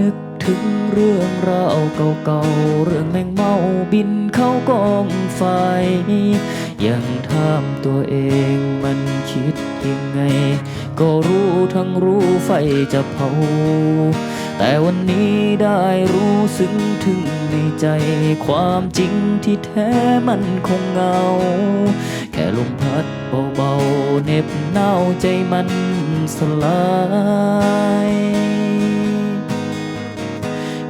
นึกถึงเรื่องราวเก่าๆ เรื่องแมงเมาบินเข้ากองไฟ ยังถามตัวเองมันคิดยังไง ก็รู้ทั้งรู้ไฟจะเผา แต่วันนี้ได้รู้ซึ้งถึงในใจความจริงที่แท้มันคงเงา แค่ลมพัดเบาๆเน็บหนาวใจมันสลาย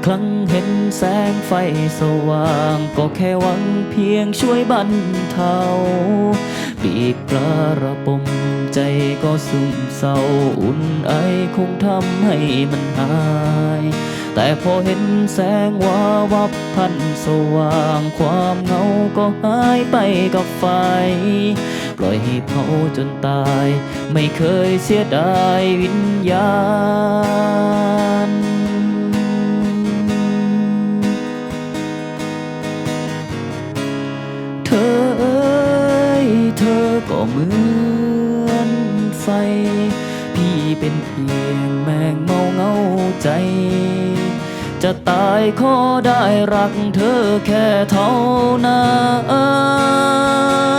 ครั้งเห็นแสงไฟสว่าง ก็แค่หวังเพียงช่วยบรรเทาปีกปลาระบมใจก็สุ่มเศร้าอุ่นไอคงทำให้มันหาย แต่พอเห็นแสงวาวับพันสว่าง ความเงาก็หายไปกับไฟ ปล่อยให้เผาจนตาย ไม่เคยเสียดายวิญญาณ เหมือนไฟ พี่เป็นเพียงแมงเมาเงาใจ จะตายขอได้รักเธอแค่เท่านั้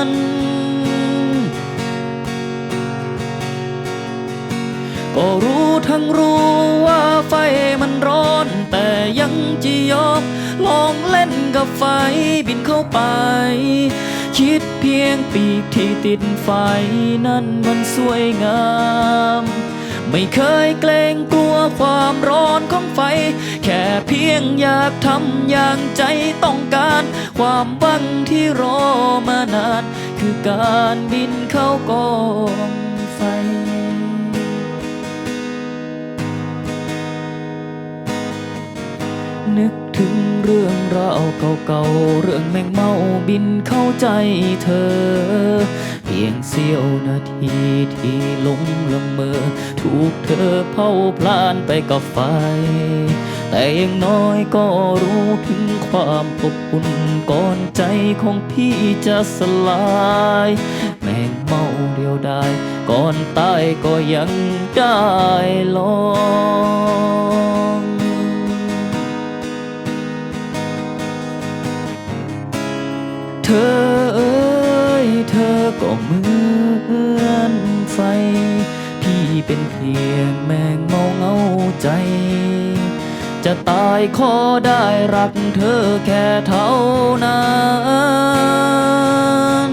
นก็รู้ทั้งรู้ว่าไฟมันร้อน แต่ยังจะยอมลองเล่นกับไฟบินเข้าไป คิด เพียงปีกที่ติดไฟนั้นมันสวยงาม ไม่เคยเกรงกลัวความร้อนของไฟ แค่เพียงอยากทำอย่างใจต้องการ ความบังที่รอมานาน คือการบินเข้ากองไฟ นึกถึงเรื่องราวเก่าๆ เรื่องแมงเมาบินเข้าใจเธอ เพียงเสี้ยวนาทีที่หลงละเมอ ถูกเธอเผาพลานไปกับไฟ แต่ยังน้อยก็รู้ถึงความอบอุ่นก่อนใจของพี่จะสลาย แมงเมาเดียวดายก่อนตายก็ยังได้ลอง ก็เหมือนไฟ พี่เป็นเพียงแมงเมาเงาใจ จะตายขอได้รักเธอแค่เท่านั้น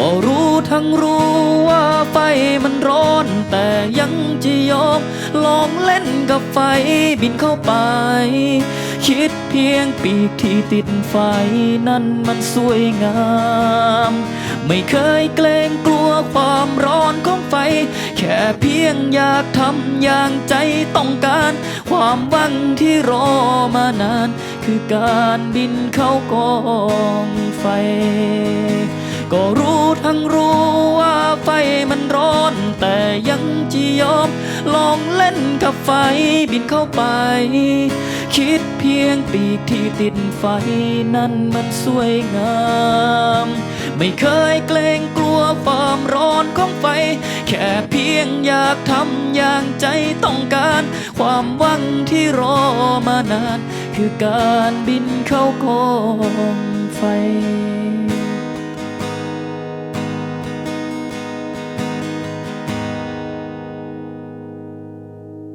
ก็รู้ทั้งรู้ว่าไฟมันร้อน แต่ยังจะยอมลองเล่นกับไฟบินเข้าไป คิดเพียงปีกที่ติดไฟนั้นมันสวยงาม ไม่เคยเกรงกลัวความร้อนของไฟ แค่เพียงอยากทำอย่างใจต้องการ ความหวังที่รอมานาน คือการบินเข้ากองไฟ ก็รู้ ทั้งรู้ว่าไฟมันร้อน แต่ยังจะยอม ลองเล่นกับไฟบินเข้าไป คิดเพียงปีกที่ติดไฟนั้นมันสวยงาม ไม่เคยเกรงกลัวความร้อนของไฟ แค่เพียงอยากทำอย่างใจต้องการ ความหวังที่รอมานาน คือการบินเข้ากองไฟ